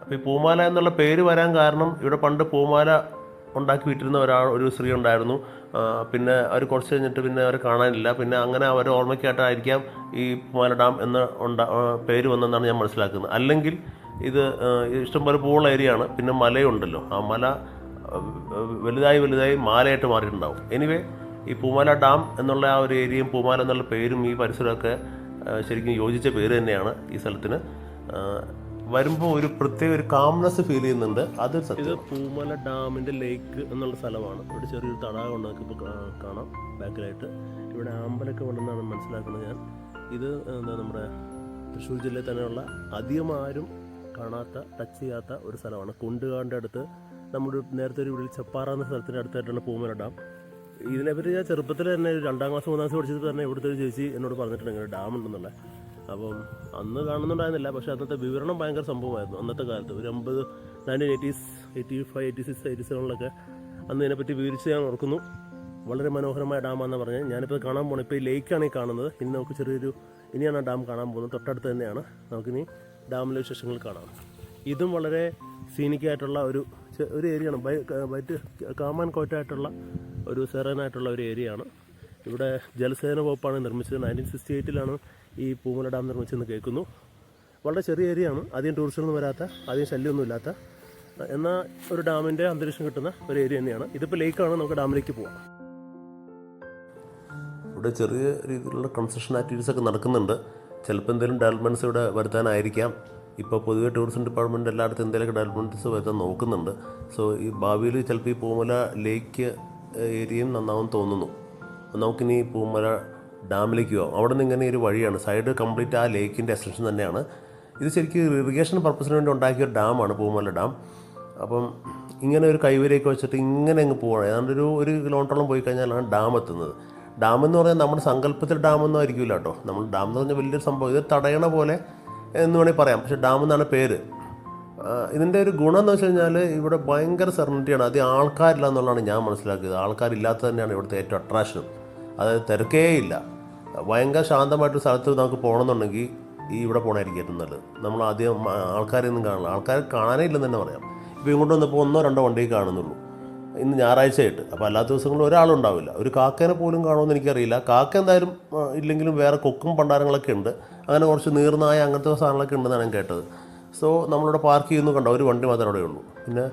Speaker 1: അപ്പോൾ ഈ പൂമാല എന്നുള്ള പേര് വരാൻ കാരണം ഇവിടെ പണ്ട് പൂമാല ഉണ്ടാക്കി വിട്ടിരുന്ന ഒരാൾ ഒരു സ്ത്രീ ഉണ്ടായിരുന്നു. പിന്നെ അവർ കുറച്ച് കഴിഞ്ഞിട്ട് പിന്നെ അവരെ കാണാനില്ല. പിന്നെ അങ്ങനെ അവർ ഓർമ്മയ്ക്കായിട്ടായിരിക്കാം ഈ പൂമാല ഡാം എന്ന് പേര് വന്നെന്നാണ് ഞാൻ മനസ്സിലാക്കുന്നത്. അല്ലെങ്കിൽ ഇത് ഇഷ്ടംപോലെ പൂവുള്ള ഏരിയയാണ് പിന്നെ മലയുണ്ടല്ലോ. ആ മല വലുതായി വലുതായി മാലയായിട്ട് മാറിയിട്ടുണ്ടാവും. എനിവേ ഈ പൂമാല ഡാം എന്നുള്ള ആ ഒരു ഏരിയയും പൂമാല എന്നുള്ള പേരും ഈ പരിസരമൊക്കെ ശരിക്കും യോജിച്ച പേര് തന്നെയാണ് ഈ സ്ഥലത്തിന്. വരുമ്പോൾ ഒരു പ്രത്യേക ഒരു കാംനെസ് ഫീൽ ചെയ്യുന്നുണ്ട്. അത് ഇത് പൂമല ഡാമിന്റെ ലേക്ക് എന്നുള്ള സ്ഥലമാണ്. ഇവിടെ ചെറിയൊരു തടാകം ഉണ്ട്. കാണാം. ബാക്കിലായിട്ട്. ഇവിടെ ആമ്പലൊക്കെ ഉണ്ടെന്നാണ് മനസ്സിലാക്കുന്നത് ഞാൻ. ഇത് എന്താ നമ്മുടെ തൃശ്ശൂർ ജില്ലയിൽ തന്നെയുള്ള അധികം ആരും കാണാത്ത ടച്ച് ചെയ്യാത്ത ഒരു സ്ഥലമാണ്. കുണ്ടുകാടിന്റെ അടുത്ത് നമ്മുടെ നേരത്തെ ഒരു വീട്ടിൽ ചെപ്പാറ എന്ന സ്ഥലത്തിന്റെ അടുത്തായിട്ടാണ് പൂമല ഡാം. ഇതിനെപ്പറ്റി ഞാൻ ചെറുപ്പത്തിൽ തന്നെ രണ്ടാം ക്ലാസ് മൂന്നാം ക്ലാസ് പഠിച്ചത് തന്നെ ഇവിടുത്തെ ഒരു ചേച്ചി എന്നോട് പറഞ്ഞിട്ടുണ്ട് ഇങ്ങനെ ഡാം ഉണ്ടെന്നുള്ള. അപ്പം അന്ന് കാണുന്നുണ്ടായിരുന്നില്ല പക്ഷെ അന്നത്തെ വിവരണം ഭയങ്കര സംഭവമായിരുന്നു. അന്നത്തെ കാലത്ത് ഒരു അമ്പത് nineteen eighties eighty five eighty six eighty സെവനിലൊക്കെ അന്ന് ഇതിനെപ്പറ്റി വിവരിച്ച് ഞാൻ ഓർക്കുന്നു. വളരെ മനോഹരമായ ഡാമാണെന്ന് പറഞ്ഞ് ഞാനിപ്പോൾ കാണാൻ പോകണം ഇപ്പോൾ ഈ ലേക്കാണ് ഈ കാണുന്നത്. ഇനി നമുക്ക് ചെറിയൊരു ഇനിയാണ് ആ ഡാം കാണാൻ പോകുന്നത്. തൊട്ടടുത്ത് തന്നെയാണ്. നമുക്കിനി ഡാമിലെ വിശേഷങ്ങൾ കാണാം. ഇതും വളരെ സീനിക്കായിട്ടുള്ള ഒരു ഒരു ഏരിയയാണ് ബൈ ബൈറ്റ് കാമാൻ കോറ്റായിട്ടുള്ള ഒരു സെറനായിട്ടുള്ള ഒരു ഏരിയയാണ് ഇവിടെ ജലസേന വകുപ്പാണ് നിർമ്മിച്ചത്. നയന്റീൻ സിക്സ്റ്റി എയ്റ്റിലാണ് ഈ പൂമല ഡാം നിർമ്മിച്ചതെന്ന് കേൾക്കുന്നു. വളരെ ചെറിയ ഏരിയയാണ് അധികം ടൂറിസ്റ്റുകളൊന്നും വരാത്ത അധികം ശല്യമൊന്നും ഇല്ലാത്ത എന്നാൽ ഒരു ഡാമിന്റെ അന്തരീക്ഷം കിട്ടുന്ന ഒരു ഏരിയ തന്നെയാണ്. ഇതിപ്പോൾ ലേക്കാണ് നമുക്ക് ഡാമിലേക്ക് പോവാം. ഇവിടെ ചെറിയ രീതിയിലുള്ള കൺസ്ട്രക്ഷൻ ആക്ടിവിറ്റീസ് ഒക്കെ നടക്കുന്നുണ്ട്. ചിലപ്പോൾ എന്തെങ്കിലും ഡെവലപ്മെന്റ്സ് ഇവിടെ വരുത്താനായിരിക്കാം. ഇപ്പോൾ പൊതുവെ ടൂറിസം ഡിപ്പാർട്ട്മെന്റ് എല്ലായിടത്തും എന്തെങ്കിലുമൊക്കെ ഡെവലപ്മെന്റ്സ് വരുത്താൻ നോക്കുന്നുണ്ട്. സോ ഈ ഭാവിയിൽ ചിലപ്പോൾ ഈ പൂമല ലേക്ക് ഏരിയയും നന്നാവും തോന്നുന്നു. നമുക്കിനി പൂമല ഡാമിലേക്ക് പോകാം അവിടെ നിന്ന് ഇങ്ങനെ ഒരു വഴിയാണ്. സൈഡ് കംപ്ലീറ്റ് ആ ലേക്കിന്റെ എക്സ്റ്റൻഷൻ തന്നെയാണ്. ഇത് ശരിക്കും ഇറിഗേഷൻ പർപ്പസിന് വേണ്ടി ഉണ്ടാക്കിയ ഒരു ഡാമാണ് പൂമല ഡാം അപ്പം ഇങ്ങനെ ഒരു കൈവരിയൊക്കെ വെച്ചിട്ട് ഇങ്ങനെ അങ്ങ് പോകണം ഏതാണ്ട് ഒരു ഒരു കിലോമീറ്ററോളം പോയി കഴിഞ്ഞാലാണ് ഡാം എത്തുന്നത്. ഡാം എന്ന് പറഞ്ഞാൽ നമ്മുടെ സങ്കല്പത്തിൽ ഡാമൊന്നും ആയിരിക്കില്ല കേട്ടോ. നമ്മൾ ഡാം എന്ന് പറഞ്ഞാൽ വലിയൊരു സംഭവം. ഇത് തടയണ പോലെ എന്ന് വേണമെങ്കിൽ പറയാം. പക്ഷേ ഡാം എന്നാണ് പേര്. ഇതിന്റെ ഒരു ഗുണം എന്ന് വെച്ച് കഴിഞ്ഞാൽ ഇവിടെ ഭയങ്കര സെറനിറ്റിയാണ് അത് ആൾക്കാരില്ല എന്നുള്ളതാണ് ഞാൻ മനസ്സിലാക്കിയത്. ആൾക്കാരില്ലാത്ത തന്നെയാണ് ഇവിടുത്തെ ഏറ്റവും അട്രാക്ഷൻ അതായത് തിരക്കേ ഇല്ല. ഭയങ്കര ശാന്തമായിട്ടൊരു സ്ഥലത്ത് നമുക്ക് പോകണമെന്നുണ്ടെങ്കിൽ ഈ ഇവിടെ പോകണമായിരിക്കും ഏറ്റവും നല്ലത്. നമ്മൾ ആദ്യം ആൾക്കാരെ ആൾക്കാരെയൊന്നും കാണില്ല ആൾക്കാർ കാണാനേ ഇല്ലെന്ന് തന്നെ പറയാം. ഇപ്പോൾ ഇങ്ങോട്ട് വന്നപ്പോൾ ഒന്നോ രണ്ടോ വണ്ടിയെ കാണുന്നുള്ളൂ. ഇന്ന് ഞായറാഴ്ചയായിട്ട്. അപ്പോൾ അല്ലാത്ത ദിവസങ്ങളിൽ ഒരാളുണ്ടാവില്ല. ഒരു കാക്കേനെ പോലും കാണുമെന്ന് എനിക്കറിയില്ല. കാക്ക എന്തായാലും ഇല്ലെങ്കിലും വേറെ കൊക്കും പണ്ടാരങ്ങളൊക്കെ ഉണ്ട്. അങ്ങനെ കുറച്ച് നീർനായ അങ്ങനത്തെ സാധനങ്ങളൊക്കെ ഉണ്ടെന്നാണ് ഞാൻ കേട്ടത്. സോ നമ്മളിവിടെ പാർക്ക് ചെയ്യുന്നു കണ്ടോ? ഒരു വണ്ടി മാത്രമേ അവിടെ ഉള്ളൂ. പിന്നെ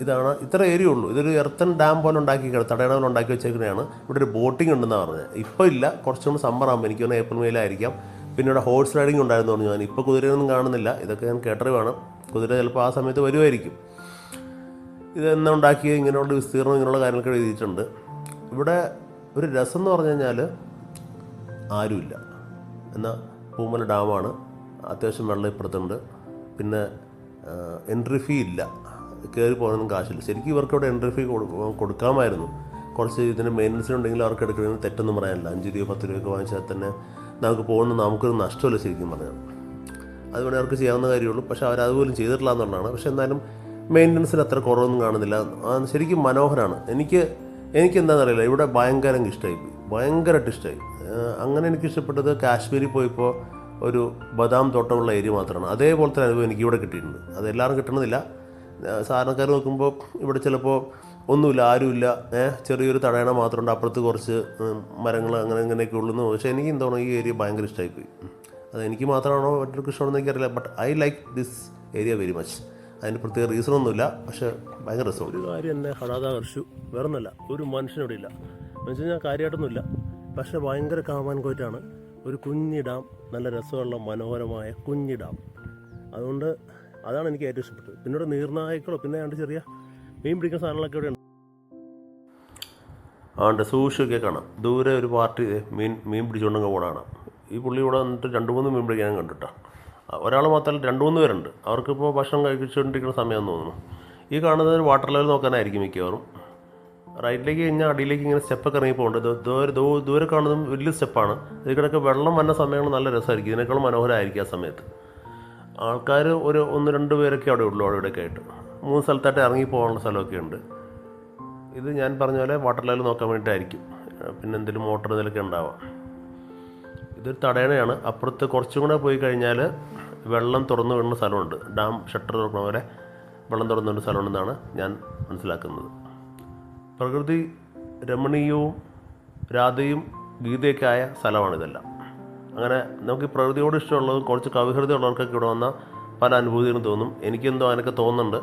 Speaker 1: ഇതാണ് ഇത്ര ഏരിയ ഉള്ളൂ. ഇതൊരു എർത്തൻ ഡാം പോലെ ഉണ്ടാക്കി തടയണ പോലെ ഉണ്ടാക്കി വെച്ചേക്കുന്നതാണ്. ഇവിടെ ഒരു ബോട്ടിംഗ് ഉണ്ടെന്നാണ് പറഞ്ഞത്. ഇപ്പോൾ ഇല്ല. കുറച്ചുകൂടി സമ്മർ ആകുമ്പോൾ എനിക്ക് തോന്നുന്നു ഏപ്രിൽ മെയിലായിരിക്കാം പിന്നെ ഇവിടെ ഹോഴ്സ് റൈഡിംഗ് ഉണ്ടായിരുന്നു പറഞ്ഞു. ഞാൻ ഇപ്പോൾ കുതിരയൊന്നും കാണുന്നില്ല. ഇതൊക്കെ ഞാൻ കേട്ടറിവാണ്. കുതിര ചിലപ്പോൾ ആ സമയത്ത് വരുമായിരിക്കും. ഇത് എന്നാ ഉണ്ടാക്കിയ ഇങ്ങനെയുള്ള വിസ്തീർണം ഇങ്ങനെയുള്ള കാര്യങ്ങളൊക്കെ എഴുതിയിട്ടുണ്ട് ഇവിടെ ഒരു രസം എന്ന് പറഞ്ഞു കഴിഞ്ഞാൽ ആരുമില്ല. എന്നാൽ പൂമല ഡാമാണ്. അത്യാവശ്യം വെള്ളം ഇപ്പുറത്തുണ്ട്. പിന്നെ എൻട്രി ഫീ ഇല്ല. കയറി പോകാനൊന്നും കാശില്ല. ശരിക്കും ഇവർക്ക് ഇവിടെ എൻട്രി ഫീ കൊടുക്കാമായിരുന്നു. കുറച്ച് ഇതിന്റെ മെയിന്റനൻസിന് ഉണ്ടെങ്കിൽ അവർക്ക് എടുക്കണമെന്ന് തെറ്റൊന്നും പറയാനില്ല. അഞ്ച് രൂപ പത്ത് രൂപയൊക്കെ വാങ്ങിച്ചാൽ തന്നെ നമുക്ക് പോകുന്ന നമുക്കൊരു നഷ്ടമല്ല ശരിക്കും പറഞ്ഞാൽ അതുകൊണ്ട് അവർക്ക് ചെയ്യാവുന്ന കാര്യമുള്ളൂ പക്ഷേ അവരതുപോലും ചെയ്തിട്ടില്ല എന്നുള്ളതാണ്. പക്ഷേ എന്നാലും മെയിന്റനൻസിന് അത്ര കുറവൊന്നും കാണുന്നില്ല. ശരിക്കും മനോഹരമാണ് എനിക്ക് എനിക്ക് എന്താണെന്നറിയില്ല ഇവിടെ ഭയങ്കര ഇഷ്ടമായി. ഭയങ്കരമായിട്ട് ഇഷ്ടമായി. അങ്ങനെ എനിക്ക് ഇഷ്ടപ്പെട്ടത് കാശ്മീരിൽ പോയപ്പോൾ ഒരു ബദാം തോട്ടമുള്ള ഏരിയ മാത്രമാണ്. അതേപോലത്തെ അനുഭവം എനിക്ക് ഇവിടെ കിട്ടിയിട്ടുണ്ട്. അതെല്ലാവരും കിട്ടണമെന്നില്ല സാധാരണക്കാർ നോക്കുമ്പോൾ ഇവിടെ ചിലപ്പോൾ ഒന്നുമില്ല ആരുമില്ല. ഏഹ് ചെറിയൊരു തടയണ മാത്രമുണ്ട്. അപ്പുറത്ത് കുറച്ച് മരങ്ങൾ അങ്ങനെ ഇങ്ങനെയൊക്കെ ഉള്ളൂ പക്ഷേ എനിക്ക് എന്താണോ ഈ ഏരിയ ഭയങ്കര ഇഷ്ടമായിപ്പോയി അത് എനിക്ക് മാത്രമാണോ മറ്റൊരു ഇഷ്ടമാണെന്ന് എനിക്കറിയില്ല. But I like this area very much അതിന് പ്രത്യേക റീസൺ ഒന്നുമില്ല. പക്ഷെ ഭയങ്കര രസം ഒരു കാര്യം എന്നെ ഹടാതാകർഷു വേറൊന്നുമല്ല. ഒരു മനുഷ്യനോട് ഇല്ല. വെച്ച് കഴിഞ്ഞാൽ കാര്യമായിട്ടൊന്നുമില്ല. പക്ഷെ ഭയങ്കര കാമാൻ കോറ്റാണ്. ഒരു കുഞ്ഞി ഡാം നല്ല രസമുള്ള മനോഹരമായ കുഞ്ഞി ഡാം. അതുകൊണ്ട് അതാണ് എനിക്ക് ഏറ്റവും ഇഷ്ടപ്പെട്ടത്. പിന്നീട് നീർനായക്കളോ പിന്നെ രണ്ട് ചെറിയ മീൻ പിടിക്കുന്ന സാധനങ്ങളൊക്കെ ഇവിടെ ഉണ്ട് ആണ്ട് സൂക്ഷിച്ചൊക്കെ കാണാം. ദൂരെ ഒരു പാർട്ടി മീൻ മീൻ പിടിച്ചുകൊണ്ടങ്ങ് കാണാം ഈ പുള്ളി ഇവിടെ വന്നിട്ട് രണ്ട് മൂന്ന് മീൻ പിടിക്കാൻ കണ്ടിട്ടാ. ഒരാൾ മാത്രമല്ല രണ്ട് മൂന്ന് പേരുണ്ട്. അവർക്കിപ്പോൾ ഭക്ഷണം കഴിച്ചുകൊണ്ടിരിക്കുന്ന സമയമെന്ന് തോന്നുന്നു. ഈ കാണുന്നത് ഒരു വാട്ടർ ലെവൽ നോക്കാനായിരിക്കും മിക്കവാറും. റൈറ്റിലേക്ക് കഴിഞ്ഞാൽ അടിയിലേക്ക് ഇങ്ങനെ സ്റ്റെപ്പൊക്കെ ഇറങ്ങി പോകുന്നുണ്ട് ദൂരെ ദൂരെ കാണുന്നതും വലിയ സ്റ്റെപ്പാണ് ഇതിക്കിടക്ക് വെള്ളം വന്ന സമയങ്ങൾ നല്ല രസമായിരിക്കും. ഇതിനേക്കാളും മനോഹരമായിരിക്കും ആ സമയത്ത്. ആൾക്കാർ ഒരു ഒന്ന് രണ്ട് പേരൊക്കെ അവിടെ ഉള്ളൂ അവിടെ ഇവിടെയൊക്കെ ആയിട്ട്. മൂന്ന് സ്ഥലത്തായിട്ട് ഇറങ്ങി പോകാനുള്ള സ്ഥലമൊക്കെ ഉണ്ട്. ഇത് ഞാൻ പറഞ്ഞ പോലെ വാട്ടർ ലെവൽ നോക്കാൻ വേണ്ടിയിട്ടായിരിക്കും. പിന്നെ എന്തെങ്കിലും മോട്ടർ ഇതിലൊക്കെ ഉണ്ടാവാം. ഇതൊരു തടയണയാണ്. അപ്പുറത്ത് കുറച്ചും കൂടെ പോയി കഴിഞ്ഞാൽ വെള്ളം തുറന്നു വിടുന്ന സ്ഥലമുണ്ട്. ഡാം ഷട്ടർ തുറക്കുന്ന പോലെ വെള്ളം തുറന്നു വിടുന്ന സ്ഥലമുണ്ടെന്നാണ് ഞാൻ മനസ്സിലാക്കുന്നത്. പ്രകൃതി രമണീയവും രാധയും ഗീതയൊക്കെ ആയ സ്ഥലമാണിതെല്ലാം. അങ്ങനെ നമുക്ക് പ്രകൃതിയോട് ഇഷ്ടമുള്ളതും കുറച്ച് കവിഹൃതി ഉള്ളവർക്കൊക്കെ ഇവിടെ വന്ന പല അനുഭൂതികളും തോന്നും. എനിക്കെന്തോ അതിനൊക്കെ തോന്നുന്നുണ്ട്.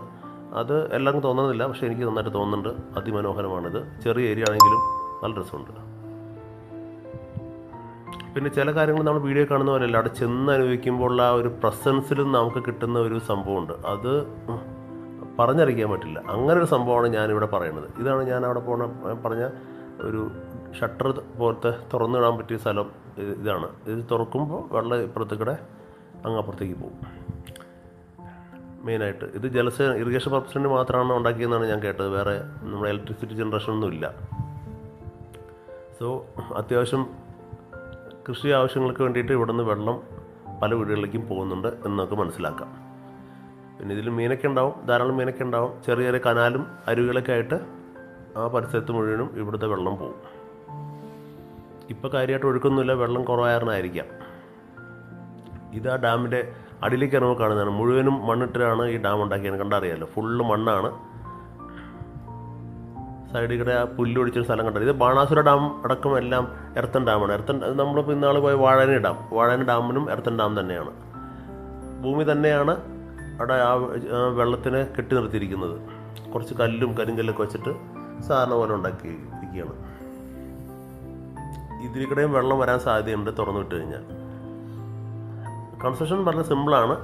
Speaker 1: അത് എല്ലാവർക്കും തോന്നുന്നില്ല പക്ഷേ എനിക്ക് നന്നായിട്ട് തോന്നുന്നുണ്ട്. അതിമനോഹരമാണിത്. ചെറിയ ഏരിയ ആണെങ്കിലും നല്ല രസമുണ്ട്. പിന്നെ ചില കാര്യങ്ങൾ നമ്മൾ വീഡിയോ കാണുന്ന പോലെയല്ല അവിടെ ചെന്ന് അനുഭവിക്കുമ്പോൾ ആ ഒരു പ്രസൻസിലും നമുക്ക് കിട്ടുന്ന ഒരു സംഭവമുണ്ട്. അത് പറഞ്ഞറിയിക്കാൻ പറ്റില്ല. അങ്ങനെ ഒരു സംഭവമാണ് ഞാനിവിടെ പറയുന്നത്. ഇതാണ് ഞാൻ അവിടെ പോണ പറഞ്ഞ ഒരു ഷട്ടർ പോലത്തെ തുറന്നു വിടാൻ പറ്റിയ സ്ഥലം ഇതാണ്. ഇത് തുറക്കുമ്പോൾ വെള്ളം ഇപ്പുറത്തേക്കൂടെ അങ്ങ് അപ്പുറത്തേക്ക് പോകും. മെയിനായിട്ട് ഇത് ജലസേന ഇറിഗേഷൻ പർപ്പസിന് മാത്രമാണ് ഉണ്ടാക്കിയെന്നാണ് ഞാൻ കേട്ടത്. വേറെ നമ്മുടെ ഇലക്ട്രിസിറ്റി ജനറേഷൻ ഒന്നും ഇല്ല സോ അത്യാവശ്യം കൃഷി ആവശ്യങ്ങൾക്ക് വേണ്ടിയിട്ട് ഇവിടുന്ന് വെള്ളം പല വീടുകളിലേക്കും പോകുന്നുണ്ട് എന്നൊക്കെ മനസ്സിലാക്കാം. പിന്നെ ഇതിൽ മീനൊക്കെ ഉണ്ടാവും ധാരാളം മീനൊക്കെ ഉണ്ടാവും. ചെറിയ ചെറിയ കനാലും അരുവികളൊക്കെ ആയിട്ട് ആ പരിസരത്ത് മുഴുവനും ഇവിടുത്തെ വെള്ളം പോകും. ഇപ്പോൾ കാര്യമായിട്ട് ഒഴുക്കൊന്നുമില്ല വെള്ളം കുറവായിരുന്നായിരിക്കാം ഇത് ആ ഡാമിന്റെ അടിയിലേക്ക് ഇറങ്ങുമ്പോൾ കാണുന്നതാണ്. മുഴുവനും മണ്ണിട്ടിട്ടാണ് ഈ ഡാം ഉണ്ടാക്കിയത്. കണ്ടറിയാമല്ലോ ഫുള്ള് മണ്ണാണ്. സൈഡിൽ കൂടെ ആ പുല്ല് ഒടിച്ചൊരു സ്ഥലം കണ്ടത്. ഇത് ബാണാസുര ഡാം അടക്കം എല്ലാം എർത്തൻ ഡാമാണ്. എർത്തൻ നമ്മളിപ്പോൾ ഇന്നാൾ പോയ വാഴാനി ഡാം. വാഴാനി ഡാമിനും എർത്തൻ ഡാം തന്നെയാണ്. ഭൂമി തന്നെയാണ് അവിടെ ആ വെള്ളത്തിനെ കെട്ടി നിർത്തിയിരിക്കുന്നത്. കുറച്ച് കല്ലും കരിങ്കല്ലൊക്കെ വെച്ചിട്ട് സാധാരണ പോലെ ഉണ്ടാക്കി ഇരിക്കുകയാണ്. ഇതിലൂടെയും വെള്ളം വരാൻ സാധ്യതയുണ്ട് തുറന്നു വിട്ട് കഴിഞ്ഞാൽ. കൺസ്ട്രക്ഷൻ വളരെ സിമ്പിളാണ്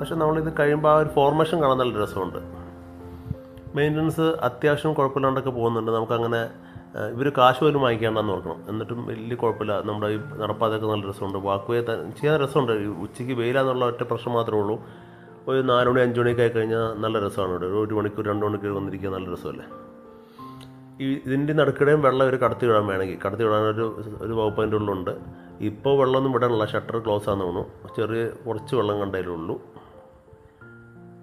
Speaker 1: പക്ഷെ നമ്മളിത് കഴിയുമ്പോൾ ആ ഒരു ഫോർമേഷൻ കാണാൻ നല്ല രസമുണ്ട്. മെയിന്റനൻസ് അത്യാവശ്യം കുഴപ്പമില്ലാണ്ടൊക്കെ പോകുന്നുണ്ട്. നമുക്കങ്ങനെ ഇവർ കാശ് പോലും വാങ്ങിക്കാണ്ടെന്ന് നോക്കണം. എന്നിട്ടും വലിയ കുഴപ്പമില്ല. നമ്മുടെ ഈ നടപ്പാതൊക്കെ നല്ല രസമുണ്ട്. വാക്കുവേ ചെയ്യാൻ രസമുണ്ട്. ഉച്ചയ്ക്ക് വെയിലാന്നുള്ള ഒറ്റ പ്രശ്നം മാത്രമേ ഉള്ളൂ. ഒരു നാല് മണി അഞ്ച് മണിയൊക്കെ ആയി കഴിഞ്ഞാൽ നല്ല രസമാണ് ഇവിടെ. ഒരു മണിക്കൂർ രണ്ട് മണിക്കൂർ വന്നിരിക്കുക നല്ല രസമല്ലേ? ഈ ഇതിന്റെ നടുക്കിടെയും വെള്ളം ഒരു കടത്തി വിടാൻ വേണമെങ്കിൽ. കടത്തി വിടാൻ ഒരു ഒരു വകുപ്പ് ഉള്ളുണ്ട് ഇപ്പോൾ വെള്ളമൊന്നും വിടാനുള്ള ഷട്ടർ ക്ലോസ് ആണെന്ന് തോന്നുന്നു. ചെറിയ കുറച്ച് വെള്ളം കണ്ടതിലേ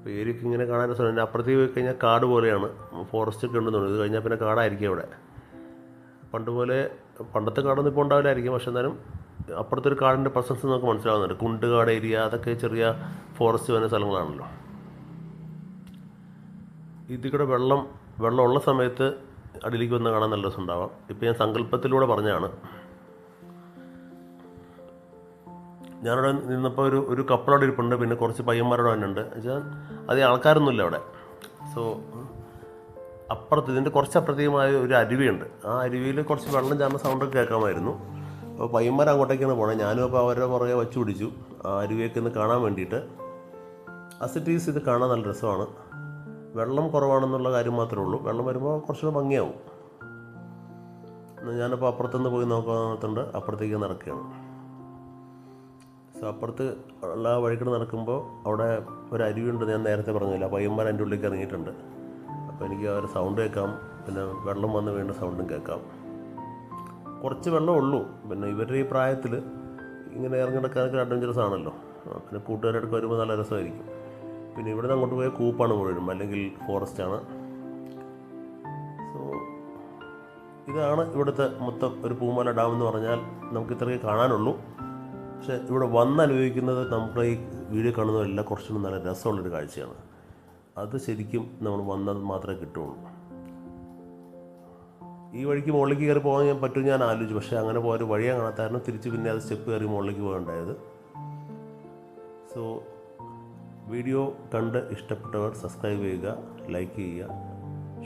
Speaker 1: ഉള്ളൂ പേരൊക്കെ ഇങ്ങനെ കാണാൻ രസമാണ്. അപ്പുറത്തേക്ക് പോയി കഴിഞ്ഞാൽ കാട് പോലെയാണ്. ഫോറസ്റ്റ് ഒക്കെ ഉണ്ടെന്ന് തോന്നുന്നു. ഇത് കഴിഞ്ഞാൽ പിന്നെ കാടായിരിക്കും അവിടെ. പണ്ട് പോലെ പണ്ടത്തെ കാടൊന്നും ഇപ്പോൾ ഉണ്ടാവില്ലായിരിക്കും. പക്ഷെ എന്നാലും അപ്പുറത്തെ ഒരു കാടിന്റെ പ്രസൻസ് നമുക്ക് മനസ്സിലാവുന്നുണ്ട്. കുണ്ടുകാട് ഏരിയ അതൊക്കെ ചെറിയ ഫോറസ്റ്റ് വരുന്ന സ്ഥലങ്ങളാണല്ലോ. ഇതിൽ കൂടെ വെള്ളം വെള്ളമുള്ള സമയത്ത് അടിയിലേക്ക് വന്ന് കാണാൻ നല്ല രസമുണ്ടാവാം. ഇപ്പം ഞാൻ സങ്കല്പത്തിലൂടെ പറഞ്ഞതാണ്. ഞാനവിടെ നിന്നപ്പോൾ ഒരു ഒരു കപ്പിളവിടെ ഇരിപ്പുണ്ട്. പിന്നെ കുറച്ച് പയ്യന്മാരോട് തന്നെയുണ്ട് വെച്ചാൽ അധികം ആൾക്കാരൊന്നുമില്ല അവിടെ. സോ അപ്പുറത്ത് ഇതിന്റെ കുറച്ച് അപ്രത്യേകമായ ഒരു അരുവിയുണ്ട്. ആ അരുവിയിൽ കുറച്ച് വെള്ളം ചാർന്ന സൗണ്ടൊക്കെ കേൾക്കാമായിരുന്നു. അപ്പോൾ പയ്യന്മാർ അങ്ങോട്ടേക്കാണ് പോണത് ഞാനും അപ്പോൾ അവരുടെ പുറകെ വച്ചു പിടിച്ചു. ആ അരുവിയൊക്കെ ഒന്ന് കാണാൻ വേണ്ടിയിട്ട്. അസിറ്റീസ് ഇത് കാണാൻ നല്ല രസമാണ്. വെള്ളം കുറവാണെന്നുള്ള കാര്യം മാത്രമേ ഉള്ളൂ. വെള്ളം വരുമ്പോൾ കുറച്ചുകൂടെ ഭംഗിയാവും. ഞാനപ്പോൾ അപ്പുറത്തുനിന്ന് പോയി നോക്കാത്തുണ്ട് അപ്പുറത്തേക്ക് നടക്കുകയാണ്. സോ അപ്പുറത്ത് ഉള്ള വഴിക്കൂടെ നടക്കുമ്പോൾ അവിടെ ഒരു അരുവിയുണ്ട് ഞാൻ നേരത്തെ പറഞ്ഞില്ല പയ്യന്മാർ എന്റെ ഉള്ളിലേക്ക് ഇറങ്ങിയിട്ടുണ്ട്. അപ്പോൾ എനിക്ക് ആ ഒരു സൗണ്ട് കേൾക്കാം പിന്നെ വെള്ളം വന്ന് വീണ്ട സൗണ്ടും കേൾക്കാം. കുറച്ച് വെള്ളം ഉള്ളൂ പിന്നെ ഇവരുടെ ഈ പ്രായത്തിൽ ഇങ്ങനെ ഇറങ്ങി നടക്കാനൊക്കെ അഡ്വഞ്ചറസ് ആണല്ലോ. പിന്നെ കൂട്ടുകാരടുക്ക് വരുമ്പോൾ നല്ല രസമായിരിക്കും. പിന്നെ ഇവിടെ നിന്ന് അങ്ങോട്ട് പോയ കൂപ്പാണ് മുഴുവനും അല്ലെങ്കിൽ ഫോറസ്റ്റാണ് സോ ഇതാണ് ഇവിടുത്തെ മൊത്തം ഒരു പൂമല ഡാം എന്ന് പറഞ്ഞാൽ നമുക്ക് ഇത്രയേ കാണാനുള്ളൂ. പക്ഷേ ഇവിടെ വന്ന് അനുഭവിക്കുന്നത് നമ്മുടെ ഈ വീഡിയോ കാണുന്നതെല്ലാം കുറച്ചുകൂടി നല്ല രസമുള്ളൊരു കാഴ്ചയാണ്. അത് ശരിക്കും നമ്മൾ വന്നത് മാത്രമേ കിട്ടുള്ളൂ. ഈ വഴിക്ക് മുകളിലേക്ക് കയറി പോകാൻ ഞാൻ പറ്റും ഞാൻ ആലോചിച്ചു. പക്ഷേ അങ്ങനെ പോകാൻ ഒരു വഴിയാണ് കാണാത്തായിരുന്നു തിരിച്ച് പിന്നെ അത് സ്റ്റെപ്പ് കയറി മുകളിലേക്ക് പോകണ്ടായത്. സോ വീഡിയോ കണ്ട് ഇഷ്ടപ്പെട്ടവർ സബ്സ്ക്രൈബ് ചെയ്യുക ലൈക്ക് ചെയ്യുക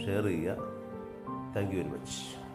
Speaker 1: ഷെയർ ചെയ്യുക. Thank you very much.